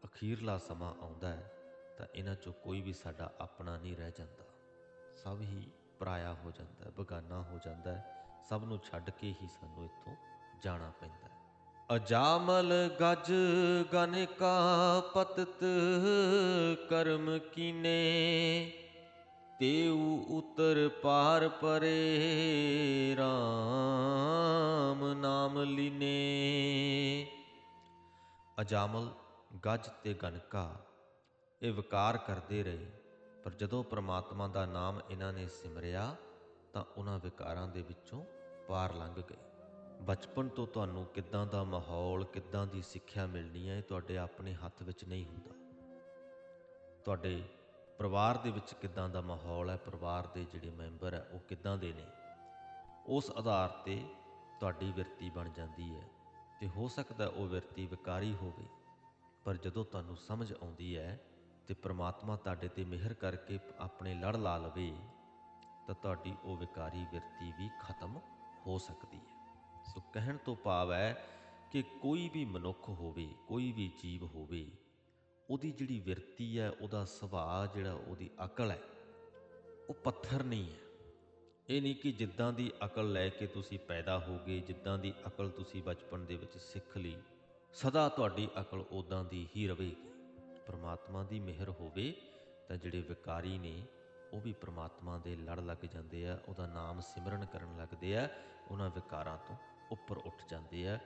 ਅਖੀਰਲਾ ਸਮਾਂ ਆਉਂਦਾ ਹੈ, ਤਾਂ ਇਹਨਾਂ ਚੋਂ ਕੋਈ ਵੀ ਸਾਡਾ ਆਪਣਾ ਨਹੀਂ ਰਹਿ ਜਾਂਦਾ। ਸਭ ਹੀ ਪਰਾਇਆ ਹੋ ਜਾਂਦਾ ਬਗਾਨਾ ਹੋ ਜਾਂਦਾ ਹੈ। ਸਭ ਨੂੰ ਛੱਡ ਕੇ ਹੀ ਸਾਨੂੰ ਇੱਥੋਂ ਜਾਣਾ ਪੈਂਦਾ ਹੈ। ਅਜਾਮਲ ਗਜ ਗਨਿਕਾ ਪਤਤ ਕਰਮ ਕੀਨੇ ਤੇਉ ਉਤਰ ਪਾਰ ਪਰੇ RAM ਨਾਮ ਲੀਨੇ। ਅਜਾਮਲ ਗਜ ਤੇ ਗਨਕਾ ਇਹ ਵਿਕਾਰ ਕਰਦੇ ਰਹੇ, ਪਰ ਜਦੋਂ ਪ੍ਰਮਾਤਮਾ ਦਾ ਨਾਮ ਇਹਨਾਂ ਨੇ ਸਿਮਰਿਆ ਤਾਂ ਉਹਨਾਂ ਵਿਕਾਰਾਂ ਦੇ ਵਿੱਚੋਂ ਪਾਰ ਲੰਘ ਗਏ। ਬਚਪਨ ਤੋਂ ਤੁਹਾਨੂੰ ਕਿੱਦਾਂ ਦਾ ਮਾਹੌਲ, ਕਿੱਦਾਂ ਦੀ ਸਿੱਖਿਆ ਮਿਲਣੀ ਹੈ, ਇਹ ਤੁਹਾਡੇ ਆਪਣੇ ਹੱਥ ਵਿੱਚ ਨਹੀਂ ਹੁੰਦਾ। ਤੁਹਾਡੇ ਪਰਿਵਾਰ ਦੇ ਵਿੱਚ ਕਿੱਦਾਂ ਦਾ ਮਾਹੌਲ ਹੈ, ਪਰਿਵਾਰ ਦੇ ਜਿਹੜੇ ਮੈਂਬਰ ਹੈ, ਉਹ ਕਿੱਦਾਂ ਦੇ ਨੇ? ਉਸ ਆਧਾਰ ਤੇ ਤੁਹਾਡੀ ਵਿਰਤੀ ਬਣ ਜਾਂਦੀ ਹੈ ਤੇ ਹੋ ਸਕਦਾ ਉਹ ਵਿਰਤੀ ਵਿਕਾਰੀ ਹੋਵੇ, ਪਰ ਜਦੋਂ ਤੁਹਾਨੂੰ ਸਮਝ ਆਉਂਦੀ ਹੈ ਤੇ ਪ੍ਰਮਾਤਮਾ ਤੁਹਾਡੇ ਤੇ ਮਿਹਰ ਕਰਕੇ ਆਪਣੇ ਲੜ ਲਾ ਲਵੇ, ਤਾਂ ਤੁਹਾਡੀ ਉਹ ਵਿਕਾਰੀ ਵਿਰਤੀ ਵੀ ਖਤਮ ਹੋ ਸਕਦੀ ਹੈ। ਸੋ ਕਹਿਣ ਤੋਂ ਭਾਵ ਹੈ ਕਿ ਕੋਈ ਵੀ ਮਨੁੱਖ ਹੋਵੇ, ਕੋਈ ਵੀ ਜੀਵ ਹੋਵੇ, ਉਹਦੀ ਜਿਹੜੀ ਵਿਰਤੀ ਹੈ, ਉਹਦਾ ਸੁਭਾਅ ਜਿਹੜਾ ਉਹਦੀ ਅਕਲ ਹੈ, ਉਹ ਪੱਥਰ ਨਹੀਂ ਹੈ। ਇਹ ਨਹੀਂ ਕਿ ਜਿੱਦਾਂ ਦੀ ਅਕਲ ਲੈ ਕੇ ਤੁਸੀਂ ਪੈਦਾ ਹੋਗੇ, ਜਿੱਦਾਂ ਦੀ ਅਕਲ ਤੁਸੀਂ ਬਚਪਨ ਦੇ ਵਿੱਚ ਸਿੱਖ ਲਈ, ਸਦਾ ਤੁਹਾਡੀ ਅਕਲ ਉਦਾਂ ਦੀ ਹੀ ਰਹੇਗੀ। ਪ੍ਰਮਾਤਮਾ ਦੀ ਮਿਹਰ ਹੋਵੇ ਤਾਂ ਜਿਹੜੇ ਵਿਕਾਰੀ ਨੇ ਉਹ ਵੀ ਪ੍ਰਮਾਤਮਾ ਦੇ ਲੜ ਲੱਗ ਜਾਂਦੇ ਆ, ਉਹਦਾ ਨਾਮ ਸਿਮਰਨ ਕਰਨ ਲੱਗਦੇ ਆ, ਉਹਨਾਂ ਵਿਕਾਰਾਂ ਤੋਂ ਉੱਪਰ ਉੱਠ ਜਾਂਦੇ ਆ।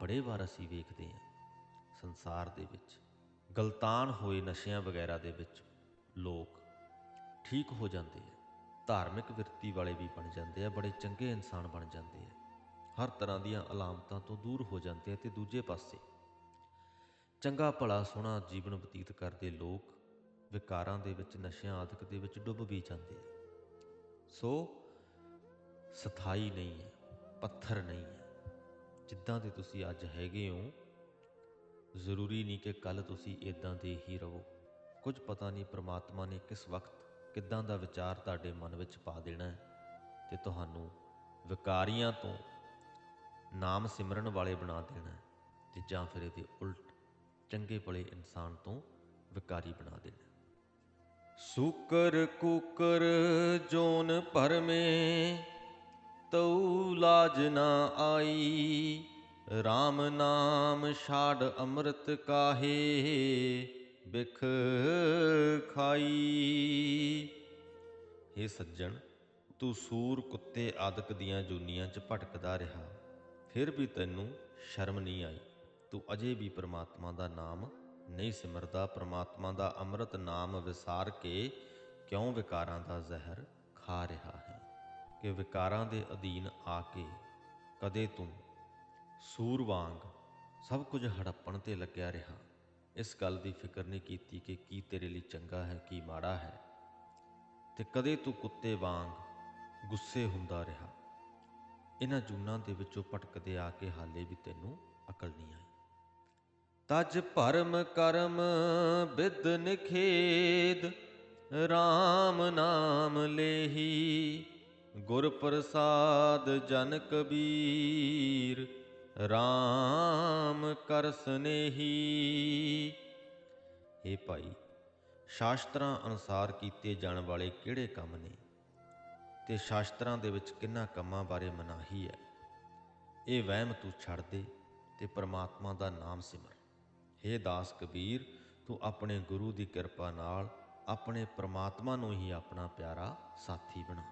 ਬੜੇ ਵਾਰ ਅਸੀਂ ਵੇਖਦੇ ਆ ਸੰਸਾਰ ਦੇ ਵਿੱਚ, ਗਲਤਾਨ ਹੋਏ ਨਸ਼ਿਆਂ ਵਗੈਰਾ ਦੇ ਵਿੱਚ ਲੋਕ ਠੀਕ ਹੋ ਜਾਂਦੇ ਆ, ਧਾਰਮਿਕ ਵਿਰਤੀ ਵਾਲੇ ਵੀ ਬਣ ਜਾਂਦੇ ਆ, ਬੜੇ ਚੰਗੇ ਇਨਸਾਨ ਬਣ ਜਾਂਦੇ ਆ। ਹਰ ਤਰ੍ਹਾਂ ਦੀਆਂ ਅਲਾਮਤਾਂ ਤੋਂ ਦੂਰ ਹੋ ਜਾਂਦੇ ਆ ਤੇ ਦੂਜੇ ਪਾਸੇ ਚੰਗਾ ਭਲਾ ਸੋਹਣਾ ਜੀਵਨ ਬਤੀਤ ਕਰਦੇ ਲੋਕ ਵਿਕਾਰਾਂ ਦੇ ਵਿੱਚ, ਨਸ਼ਿਆਂ ਆਦਿਕ ਦੇ ਵਿੱਚ ਡੁੱਬ ਵੀ ਜਾਂਦੇ ਆ। ਸੋ ਸਥਾਈ ਨਹੀਂ ਹੈ, ਪੱਥਰ ਨਹੀਂ ਹੈ। ਜਿੱਦਾਂ ਦੇ ਤੁਸੀਂ ਅੱਜ ਹੈਗੇ ਹੋ, ਜ਼ਰੂਰੀ ਨਹੀਂ ਕਿ ਕੱਲ ਤੁਸੀਂ ਇਦਾਂ ਦੇ ਹੀ ਰਹੋ। ਕੁਝ ਪਤਾ ਨਹੀਂ ਪ੍ਰਮਾਤਮਾ ਨੇ ਕਿਸ ਵਕਤ ਕਿੱਦਾਂ ਦਾ ਵਿਚਾਰ ਤੁਹਾਡੇ ਮਨ ਵਿੱਚ ਪਾ ਦੇਣਾ ਹੈ ਤੇ ਤੁਹਾਨੂੰ ਵਿਕਾਰੀਆਂ ਤੋਂ ਨਾਮ ਸਿਮਰਨ ਵਾਲੇ ਬਣਾ ਦੇਣਾ ਹੈ ਤੇ ਜਾਂ ਫਿਰ ਇਹਦੇ ਉਲਟ ਚੰਗੇ ਭਲੇ ਇਨਸਾਨ ਤੋਂ ਵਿਕਾਰੀ ਬਣਾ ਦੇਣਾ ਸੁਕਰ ਕੂਕਰ ਜੋਨ ਭਰਮੇ, ਤਉ ਲਾਜ ਨਾ ਆਈ RAM ਨਾਮ ਛਾੜ ਅੰਮ੍ਰਿਤ ਕਾਹੇ, ਬਿਖ ਖਾਈ। हे ਸੱਜਣ, ਤੂੰ ਸੂਰ ਕੁੱਤੇ ਆਦਿਕ ਦੀਆਂ ਜੂਨੀਆਂ 'ਚ ਭਟਕਦਾ ਰਿਹਾ, ਫਿਰ ਵੀ ਤੈਨੂੰ ਸ਼ਰਮ ਨਹੀਂ ਆਈ, ਤੂੰ ਅਜੇ ਵੀ ਪ੍ਰਮਾਤਮਾ ਦਾ ਨਾਮ ਨਹੀਂ ਸਿਮਰਦਾ, ਪ੍ਰਮਾਤਮਾ ਦਾ ਅੰਮ੍ਰਿਤ ਨਾਮ ਵਿਸਾਰ ਕੇ ਕਿਉਂ ਵਿਕਾਰਾਂ ਦਾ ਜ਼ਹਿਰ ਖਾ ਰਿਹਾ ਹੈ? ਕਿ ਵਿਕਾਰਾਂ ਦੇ ਅਧੀਨ ਆ ਕੇ ਕਦੇ ਤੂੰ ਸੂਰ ਵਾਂਗ ਸਭ ਕੁਝ ਹੜੱਪਣ ਤੇ ਲੱਗਿਆ ਰਿਹਾ? ਇਸ ਗੱਲ ਦੀ ਫਿਕਰ ਨਹੀਂ ਕੀਤੀ ਕਿ ਕੀ ਤੇਰੇ ਲਈ ਚੰਗਾ ਹੈ, ਕੀ ਮਾੜਾ ਹੈ? ਤੇ ਕਦੇ ਤੂੰ ਕੁੱਤੇ ਵਾਂਗ ਗੁੱਸੇ ਹੁੰਦਾ ਰਿਹਾ? ਇਹਨਾਂ ਜੂਨਾਂ ਦੇ ਵਿੱਚੋਂ ਭਟਕਦੇ ਆ ਕੇ ਹਾਲੇ ਵੀ ਤੈਨੂੰ ਅਕਲ ਨਹੀਂ ਆਈ। ਤਜ ਭਰਮ ਕਰਮ ਬਿਦ ਨਿਖੇਦ RAM ਨਾਮ ਲੇਹੀ, ਗੁਰ ਪ੍ਰਸਾਦ ਜਨ ਕਬੀਰ RAM ਕਰ ਸਨੇਹੀ। ਏ ਭਾਈ, ਸ਼ਾਸਤਰਾਂ ਅਨੁਸਾਰ ਕੀਤੇ ਜਾਣ ਵਾਲੇ ਕਿਹੜੇ ਕੰਮ ਨੇ? ਤੇ ਸ਼ਾਸਤਰਾਂ ਦੇ ਵਿੱਚ ਕਿੰਨਾ ਕੰਮਾਂ ਬਾਰੇ ਮਨਾਹੀ ਹੈ? ਇਹ ਵਹਿਮ ਤੂੰ ਛੱਡ ਦੇ ਤੇ ਪ੍ਰਮਾਤਮਾ ਦਾ ਨਾਮ ਸਿਮਰ। हे ਦਾਸ ਕਬੀਰ, ਤੂੰ ਆਪਣੇ ਗੁਰੂ ਦੀ ਕਿਰਪਾ ਨਾਲ ਆਪਣੇ ਪ੍ਰਮਾਤਮਾ ਨੂੰ ਹੀ ਆਪਣਾ ਪਿਆਰਾ ਸਾਥੀ ਬਣਾ।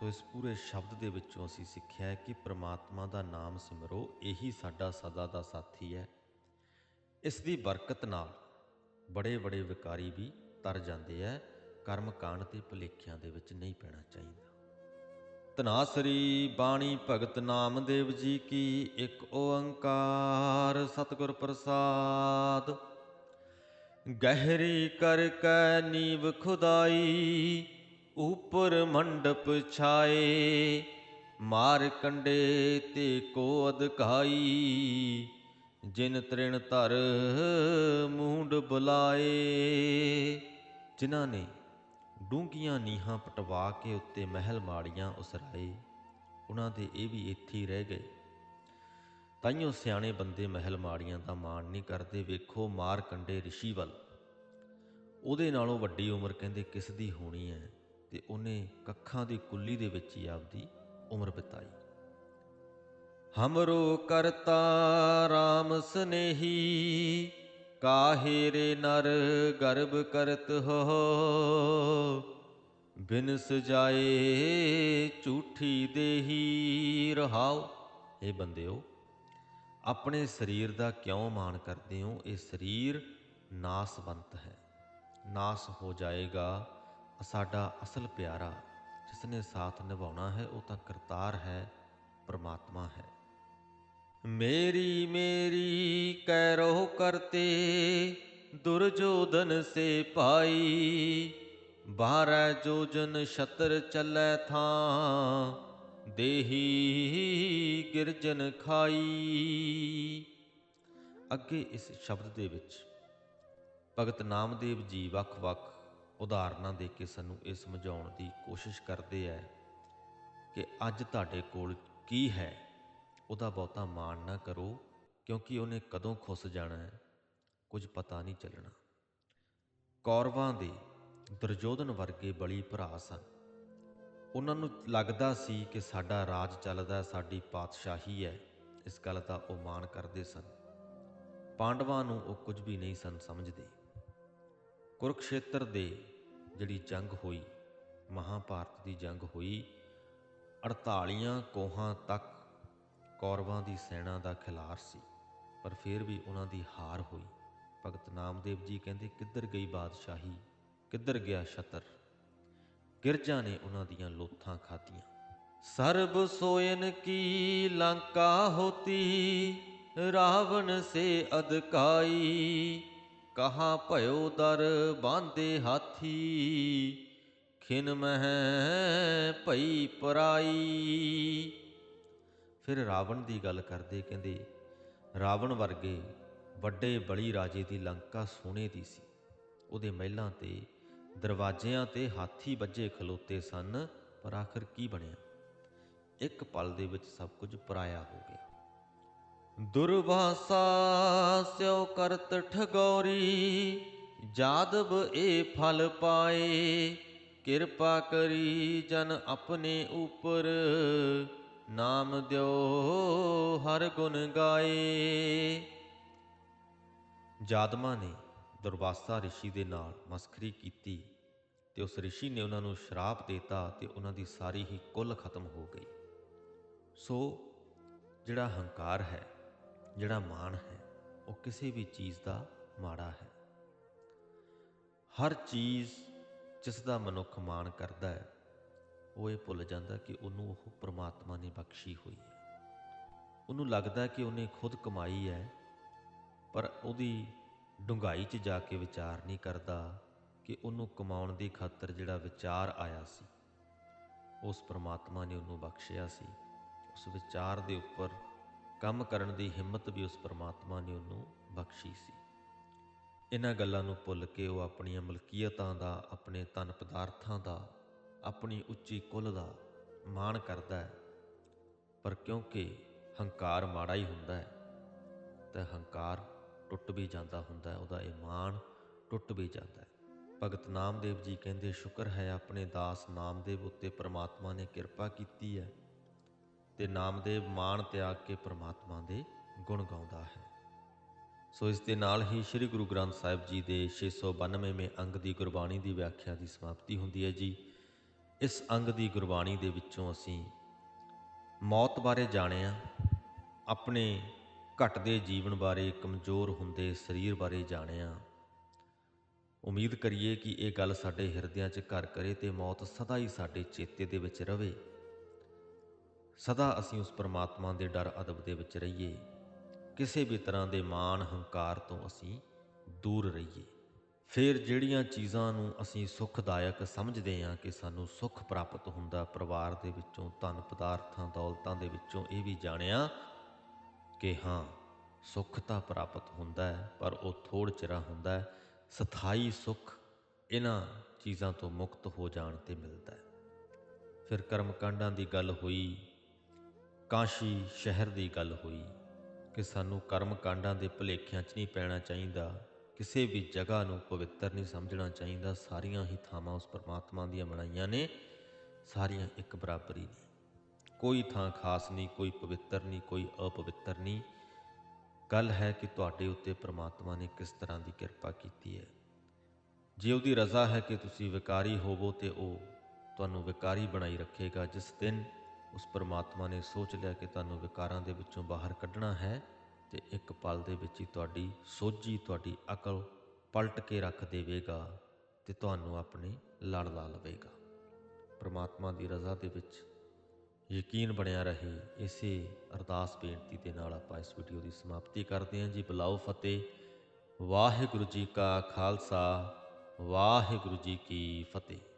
ਸੋ ਇਸ ਪੂਰੇ ਸ਼ਬਦ ਦੇ ਵਿੱਚੋਂ ਅਸੀਂ ਸਿੱਖਿਆ ਹੈ ਕਿ ਪ੍ਰਮਾਤਮਾ ਦਾ ਨਾਮ ਸਿਮਰੋ, ਇਹੀ ਸਾਡਾ ਸਦਾ ਦਾ ਸਾਥੀ ਹੈ। ਇਸ ਦੀ ਬਰਕਤ ਨਾਲ ਬੜੇ ਬੜੇ ਵਿਕਾਰੀ ਵੀ ਤਰ ਜਾਂਦੇ ਐ ਕਰਮ ਕਾਂਡ ਤੇ ਭੁਲੇਖਿਆਂ ਦੇ ਵਿੱਚ ਨਹੀਂ ਪੈਣਾ ਚਾਹੀਦਾ। ਤਨਾਸਰੀ ਬਾਣੀ ਭਗਤ ਨਾਮਦੇਵ ਜੀ ਕੀ ਇੱਕ ਓੰਕਾਰ ਸਤਿਗੁਰ ਪ੍ਰਸਾਦ। ਗਹਿਰੀ ਕਰ ਕੈ ਨੀਵ ਖੁਦਾਈ, ਉਪਰ ਮੰਡਪ ਛਾਏ, ਮਾਰ ਕੰਡੇ ਤੇ ਕੋ ਅਦਕਾਈ ਜਿਨ ਤ੍ਰਿਣ ਧਰ ਮੂੰਡ ਬੁਲਾਏ। ਜਿਨ੍ਹਾਂ ਨੇ ਡੂੰਘੀਆਂ ਨੀਹਾਂ ਪਟਵਾ ਕੇ ਉੱਤੇ ਮਹਿਲ ਮਾੜੀਆਂ ਉਸਰਾਏ ਉਹਨਾਂ ਦੇ ਇਹ ਵੀ ਇੱਥੇ ਹੀ ਰਹਿ ਗਏ। ਤਾਈਓ ਸਿਆਣੇ ਬੰਦੇ ਮਹਿਲ ਮਾੜੀਆਂ ਦਾ ਮਾਣ ਨਹੀਂ ਕਰਦੇ, ਵੇਖੋ ਮਾਰ ਕੰਡੇ ਰਿਸ਼ੀ ਵੱਲ। ਉਹਦੇ ਨਾਲੋਂ ਵੱਡੀ ਉਮਰ ਕਹਿੰਦੇ ਕਿਸ ਦੀ ਹੋਣੀ ਹੈ ਤੇ ਉਹਨੇ ਕੱਖਾਂ ਦੀ ਕੁੱਲੀ ਦੇ ਵਿੱਚ ਹੀ ਆਪਦੀ ਉਮਰ ਬਿਤਾਈ। ਹਮਰੋ ਕਰਤਾ RAM ਸਨੇਹੀ ਕਾਹੇ ਰੇ ਨਰ ਗਰਭ ਕਰਤ ਹੋ? ਬਿਨ ਸਜਾਏ ਝੂਠੀ ਦੇਹੀ ਰਹਾਓ ਇਹ ਬੰਦਿਓ, ਆਪਣੇ ਸਰੀਰ ਦਾ ਕਿਉਂ ਮਾਣ ਕਰਦੇ ਹੋ? ਇਹ ਸਰੀਰ ਨਾਸਵੰਤ ਹੈ। ਨਾਸ ਹੋ ਜਾਏਗਾ ਸਾਡਾ ਅਸਲ ਪਿਆਰਾ। ਜਿਸ ਨੇ ਸਾਥ ਨਿਭਾਉਣਾ ਹੈ, ਉਹ ਤਾਂ ਕਰਤਾਰ ਹੈ, ਪਰਮਾਤਮਾ ਹੈ। ਮੇਰੀ ਮੇਰੀ ਕਹਿ ਰੋ ਕਰਤੇ ਦੁਰਜੋਧਨ ਸੇ ਭਾਈ, ਬਾਰੈ ਜੋਜਨ ਛਤਰ ਚੱਲੈ ਥਾਂ, ਦੇਹੀ ਗਿਰਜਨ ਖਾਈ। ਅੱਗੇ ਇਸ ਸ਼ਬਦ ਦੇ ਵਿੱਚ ਭਗਤ ਨਾਮਦੇਵ ਜੀ ਵੱਖ-ਵੱਖ ਉਦਾਹਰਨਾਂ ਦੇ ਕੇ ਸਾਨੂੰ ਇਹ ਸਮਝਾਉਣ ਦੀ ਕੋਸ਼ਿਸ਼ ਕਰਦੇ ਹੈ ਕਿ ਅੱਜ ਤੁਹਾਡੇ ਕੋਲ ਕੀ ਹੈ? ਉਹਦਾ ਬਹੁਤਾ ਮਾਣ ਨਾ ਕਰੋ, ਕਿਉਂਕਿ ਉਹਨੇ ਕਦੋਂ ਖੁੱਸ ਜਾਣਾ ਹੈ, ਕੁਝ ਪਤਾ ਨਹੀਂ ਚੱਲਣਾ। ਕੌਰਵਾਂ ਦੇ ਦੁਰਯੋਧਨ ਵਰਗੇ ਬਲੀ ਭਰਾ ਸਨ। ਉਹਨਾਂ ਨੂੰ ਲੱਗਦਾ ਸੀ ਕਿ ਸਾਡਾ ਰਾਜ ਚੱਲਦਾ, ਸਾਡੀ ਪਾਤਸ਼ਾਹੀ ਹੈ, ਇਸ ਗੱਲ ਦਾ ਉਹ ਮਾਣ ਕਰਦੇ ਸਨ। ਪਾਂਡਵਾਂ ਨੂੰ ਉਹ ਕੁਝ ਵੀ ਨਹੀਂ ਸਨ ਸਮਝਦੇ। ਕੁਰਕਸ਼ੇਤਰ ਦੇ ਜਿਹੜੀ ਜੰਗ ਹੋਈ, ਮਹਾਭਾਰਤ ਦੀ ਜੰਗ ਹੋਈ 48 ਕੋਹਾਂ ਤੱਕ ਕੌਰਵਾਂ ਦੀ ਸੈਨਾ ਦਾ ਖਿਲਾਰ ਸੀ, ਪਰ ਫਿਰ ਵੀ ਉਹਨਾਂ ਦੀ ਹਾਰ ਹੋਈ। ਭਗਤ ਨਾਮਦੇਵ ਜੀ ਕਹਿੰਦੇ, ਕਿੱਧਰ ਗਈ ਬਾਦਸ਼ਾਹੀ? ਕਿੱਧਰ ਗਿਆ ਛਤਰ? ਗਿਰਜਾ ਨੇ ਉਹਨਾਂ ਦੀਆਂ ਲੋਥਾਂ ਖਾਧੀਆਂ। ਸਰਬ ਸੋਇਨ ਕੀ ਲੰਕਾ ਹੋਤੀ? ਰਾਵਣ ਸੇ ਅਦਕਾਈ? ਕਹਾ ਭਇਓ ਦਰ ਬਾਂਦੇ ਹਾਥੀ? ਖਿਨ ਮਹਿ ਭਈ ਪਰਾਈ? ਫਿਰ ਰਾਵਣ ਦੀ ਗੱਲ ਕਰਦੇ ਕਹਿੰਦੇ, ਰਾਵਣ ਵਰਗੇ ਵੱਡੇ ਬਲੀ ਰਾਜੇ ਦੀ ਲੰਕਾ ਸੋਨੇ ਦੀ ਸੀ। ਉਹਦੇ ਮਹਿਲਾਂ ਤੇ ਦਰਵਾਜ਼ਿਆਂ ਤੇ ਹਾਥੀ ਵੱਜੇ ਖਲੋਤੇ ਸਨ, ਪਰ ਆਖਰ ਕੀ ਬਣਿਆ? ਇੱਕ ਪਲ ਦੇ ਵਿੱਚ ਸਭ ਕੁਝ ਪਰਾਇਆ ਹੋ ਗਿਆ। ਦੁਰਵਾਸਾ ਸਿਓ ਕਰਤ ਠਗੌਰੀ, ਜਾਦਵ ਏ ਫਲ ਪਾਏ। ਕਿਰਪਾ ਕਰੀ ਜਨ ਆਪਣੇ ਉਪਰ ਨਾਮ ਦਿਓ ਹਰ ਗੁਣ ਗਾਏ ਜਾਦਮਾ ਨੇ ਦੁਰਵਾਸਾ ઋષਿ ਦੇ ਨਾਲ ਮਸਖਰੀ ਕੀਤੀ ਤੇ ਉਸ ઋષਿ ਨੇ ਉਹਨਾਂ ਨੂੰ ਸ਼ਰਾਪ ਦਿੱਤਾ ਤੇ ਉਹਨਾਂ ਦੀ ਸਾਰੀ ਹੀ ਕੁੱਲ ਖਤਮ ਹੋ ਗਈ ਸੋ ਜਿਹੜਾ ਹੰਕਾਰ ਹੈ ਜਿਹੜਾ ਮਾਣ ਹੈ ਉਹ ਕਿਸੇ ਵੀ ਚੀਜ਼ ਦਾ ਮਾੜਾ ਹੈ ਹਰ ਚੀਜ਼ ਜਿਸ ਦਾ ਮਨੁੱਖ ਮਾਣ ਕਰਦਾ ਹੈ ਉਹ ਇਹ ਭੁੱਲ ਜਾਂਦਾ ਕਿ ਉਹਨੂੰ ਉਹ ਪ੍ਰਮਾਤਮਾ ਨੇ ਬਖਸ਼ੀ ਹੋਈ ਹੈ। ਉਹਨੂੰ ਲੱਗਦਾ ਕਿ ਉਹਨੇ ਖੁਦ ਕਮਾਈ ਹੈ, ਪਰ ਉਹਦੀ ਡੁੰਗਾਈ 'ਚ ਜਾ ਕੇ ਵਿਚਾਰ ਨਹੀਂ ਕਰਦਾ ਕਿ ਉਹਨੂੰ ਕਮਾਉਣ ਦੀ ਖਾਤਰ ਜਿਹੜਾ ਵਿਚਾਰ ਆਇਆ ਸੀ, ਉਸ ਪ੍ਰਮਾਤਮਾ ਨੇ ਉਹਨੂੰ ਬਖਸ਼ਿਆ ਸੀ। ਉਸ ਵਿਚਾਰ ਦੇ ਉੱਪਰ ਕੰਮ ਕਰਨ ਦੀ ਹਿੰਮਤ ਵੀ ਉਸ ਪ੍ਰਮਾਤਮਾ ਨੇ ਉਹਨੂੰ ਬਖਸ਼ੀ ਸੀ। ਇਹਨਾਂ ਗੱਲਾਂ ਨੂੰ ਭੁੱਲ ਕੇ ਉਹ ਆਪਣੀਆਂ ਮਲਕੀਅਤਾਂ ਦਾ, ਆਪਣੇ ਧਨ ਪਦਾਰਥਾਂ ਦਾ ਆਪਣੀ ਉੱਚੀ ਕੁੱਲ ਦਾ ਮਾਣ ਕਰਦਾ ਹੈ। ਪਰ ਕਿਉਂਕਿ ਹੰਕਾਰ ਮਾੜਾ ਹੀ ਹੁੰਦਾ ਹੈ, ਤਾਂ ਹੰਕਾਰ ਟੁੱਟ ਵੀ ਜਾਂਦਾ ਹੁੰਦਾ ਹੈ, ਉਹਦਾ ਇਹ ਮਾਣ ਟੁੱਟ ਵੀ ਜਾਂਦਾ ਹੈ। ਭਗਤ ਨਾਮਦੇਵ ਜੀ ਕਹਿੰਦੇ, ਸ਼ੁਕਰ ਹੈ ਆਪਣੇ ਦਾਸ ਨਾਮਦੇਵ ਉੱਤੇ ਪ੍ਰਮਾਤਮਾ ਨੇ ਕਿਰਪਾ ਕੀਤੀ ਹੈ, ਤੇ ਨਾਮਦੇਵ ਮਾਣ ਤਿਆਗ ਕੇ ਪ੍ਰਮਾਤਮਾ ਦੇ ਗੁਣ ਗਾਉਂਦਾ ਹੈ। ਸੋ ਇਸ ਦੇ ਨਾਲ ਹੀ ਸ੍ਰੀ ਗੁਰੂ ਗ੍ਰੰਥ ਸਾਹਿਬ ਜੀ ਦੇ 692ਵੇਂ ਅੰਗ ਦੀ ਗੁਰਬਾਣੀ ਦੀ ਵਿਆਖਿਆ ਦੀ ਸਮਾਪਤੀ ਹੁੰਦੀ ਹੈ ਜੀ। ਇਸ ਅੰਗ ਦੀ ਗੁਰਬਾਣੀ ਦੇ ਵਿੱਚੋਂ ਅਸੀਂ ਮੌਤ ਬਾਰੇ ਜਾਣਿਆ ਆਪਣੇ ਘਟਦੇ ਜੀਵਨ ਬਾਰੇ, ਕਮਜ਼ੋਰ ਹੁੰਦੇ ਸਰੀਰ ਬਾਰੇ ਜਾਣਿਆ ਉਮੀਦ ਕਰੀਏ ਕਿ ਇਹ ਗੱਲ ਸਾਡੇ ਹਿਰਦਿਆਂ 'ਚ ਘਰ ਕਰੇ ਤੇ ਮੌਤ ਸਦਾ ਹੀ ਸਾਡੇ ਚੇਤੇ ਦੇ ਵਿੱਚ ਰਵੇ। ਸਦਾ ਅਸੀਂ ਉਸ ਪਰਮਾਤਮਾ ਦੇ ਡਰ, ਅਦਬ ਦੇ ਵਿੱਚ ਰਹੀਏ। ਕਿਸੇ ਵੀ ਤਰ੍ਹਾਂ ਦੇ ਮਾਣ, ਹੰਕਾਰ ਤੋਂ ਅਸੀਂ ਦੂਰ ਰਹੀਏ। ਫਿਰ ਜਿਹੜੀਆਂ ਚੀਜ਼ਾਂ ਨੂੰ ਅਸੀਂ ਸੁਖਦਾਇਕ ਸਮਝਦੇ ਹਾਂ ਕਿ ਸਾਨੂੰ ਸੁੱਖ ਪ੍ਰਾਪਤ ਹੁੰਦਾ, ਪਰਿਵਾਰ ਦੇ ਵਿੱਚੋਂ, ਧਨ ਪਦਾਰਥਾਂ, ਦੌਲਤਾਂ ਦੇ ਵਿੱਚੋਂ, ਇਹ ਵੀ ਜਾਣਿਆ ਕਿ ਹਾਂ, ਸੁੱਖ ਤਾਂ ਪ੍ਰਾਪਤ ਹੁੰਦਾ ਹੈ, ਪਰ ਉਹ ਥੋੜ ਚਿਰਾ ਹੁੰਦਾ ਹੈ, ਸਥਾਈ ਸੁੱਖ ਇਹਨਾਂ ਚੀਜ਼ਾਂ ਤੋਂ ਮੁਕਤ ਹੋ ਜਾਣ ਤੇ ਮਿਲਦਾ ਹੈ। ਫਿਰ ਕਰਮ ਕਾਂਡਾਂ ਦੀ ਗੱਲ ਹੋਈ, ਕਾਸ਼ੀ ਸ਼ਹਿਰ ਦੀ ਗੱਲ ਹੋਈ ਕਿ ਸਾਨੂੰ ਕਰਮ ਕਾਂਡਾਂ ਦੇ ਭੁਲੇਖਿਆਂ 'ਚ ਨਹੀਂ ਪੈਣਾ ਚਾਹੀਦਾ ਕਿਸੇ ਵੀ ਜਗ੍ਹਾ ਨੂੰ ਪਵਿੱਤਰ ਨਹੀਂ ਸਮਝਣਾ ਚਾਹੀਦਾ। ਸਾਰੀਆਂ ਹੀ ਥਾਵਾਂ ਉਸ ਪਰਮਾਤਮਾ ਦੀਆਂ ਬਣਾਈਆਂ ਨੇ, ਸਾਰੀਆਂ ਇੱਕ ਬਰਾਬਰੀ ਨੇ। ਕੋਈ ਥਾਂ ਖਾਸ ਨਹੀਂ, ਕੋਈ ਪਵਿੱਤਰ ਨਹੀਂ, ਕੋਈ ਅਪਵਿੱਤਰ ਨਹੀਂ। ਗੱਲ ਹੈ ਕਿ ਤੁਹਾਡੇ ਉੱਤੇ ਪ੍ਰਮਾਤਮਾ ਨੇ ਕਿਸ ਤਰ੍ਹਾਂ ਦੀ ਕਿਰਪਾ ਕੀਤੀ ਹੈ। ਜੇ ਉਹਦੀ ਰਜ਼ਾ ਹੈ ਕਿ ਤੁਸੀਂ ਵਿਕਾਰੀ ਹੋਵੋ ਤੇ ਉਹ ਤੁਹਾਨੂੰ ਵਿਕਾਰੀ ਬਣਾਈ ਰੱਖੇਗਾ, ਜਿਸ ਦਿਨ ਉਸ ਪ੍ਰਮਾਤਮਾ ਨੇ ਸੋਚ ਲਿਆ ਕਿ ਤੁਹਾਨੂੰ ਵਿਕਾਰਾਂ ਦੇ ਵਿੱਚੋਂ ਬਾਹਰ ਕੱਢਣਾ ਹੈ ਤੇ ਇੱਕ ਪਲ ਦੇ ਵਿੱਚ ਹੀ ਤੁਹਾਡੀ ਸੋਝੀ, ਤੁਹਾਡੀ ਅਕਲ ਪਲਟ ਕੇ ਰੱਖ ਦੇਵੇਗਾ ਤੇ ਤੁਹਾਨੂੰ ਆਪਣੇ ਲੜ ਲਾ ਲਵੇਗਾ। ਪ੍ਰਮਾਤਮਾ ਦੀ ਰਜ਼ਾ ਦੇ ਵਿੱਚ ਯਕੀਨ ਬਣਿਆ ਰਹੇ। ਇਸੇ ਅਰਦਾਸ ਬੇਨਤੀ ਦੇ ਨਾਲ ਆਪਾਂ ਇਸ ਵੀਡੀਓ ਦੀ ਸਮਾਪਤੀ ਕਰਦੇ ਹਾਂ ਜੀ। ਬੁਲਾਓ ਫਤਿਹ। ਵਾਹਿਗੁਰੂ ਜੀ ਕਾ ਖਾਲਸਾ, ਵਾਹਿਗੁਰੂ ਜੀ ਕੀ ਫਤਿਹ।